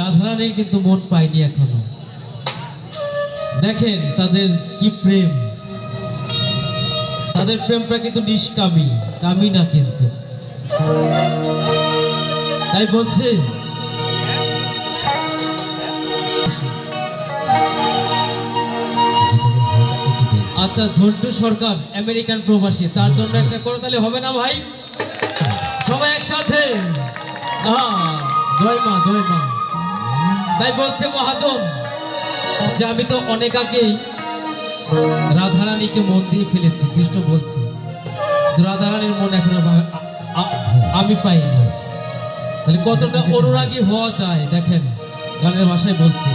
রাধারানীর কিন্তু মন পায়নি এখনও। দেখেন তাদের কি প্রেম। তাদের প্রেমটা কিন্তু নিষ্কামী, কামি না কিন্তু। তাই বলছে আচ্ছা ঝন্টু সরকার, আমেরিকান প্রবাসী, তার জন্য একটা করে তাহলে হবে না ভাই? সবাই একসাথে? জয় মা জয় মা। তাই বলছে মহাজন যে আমি তো অনেক আগেই রাধারানীকে মন দিয়ে ফেলেছি। কৃষ্ণ বলছে, রাধারানীর মন এখন আমি পাইনি। তাহলে কতটা অনুরাগী হওয়া যায় দেখেন। গানের ভাষায় বলছে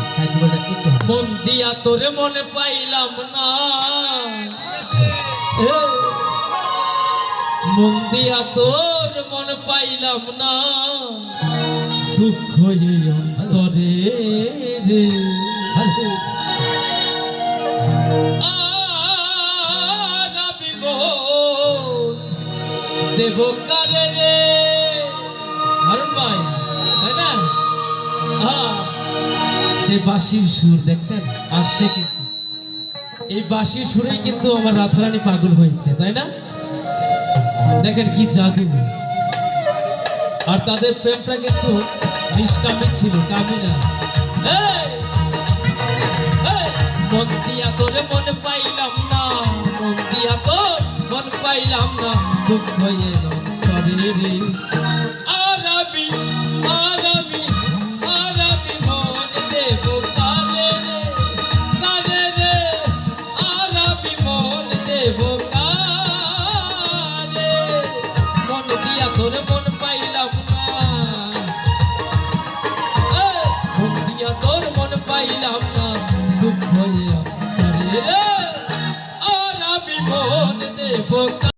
মন দিয়া তোরে মনে পাইলাম না। মন দিয়া তোর মন পাইলাম না। দুঃখ অন্তরে রে। দেব কারে রে? তাই না? সে বাঁশির সুর, দেখছেন? আসছে কিন্তু। এই বাঁশির সুরে কিন্তু আমার রাধারানী পাগল হয়েছে, তাই না? দেখেন কি জাদু। আর তাদের প্রেমটা কিন্তু নিষ্কামী ছিল কামিনা! মন দিয়া তোরে মনে পাইলাম না, মন দিয়া তোর মন পাইলাম না, দুঃখ হয়ে রে দুঃখ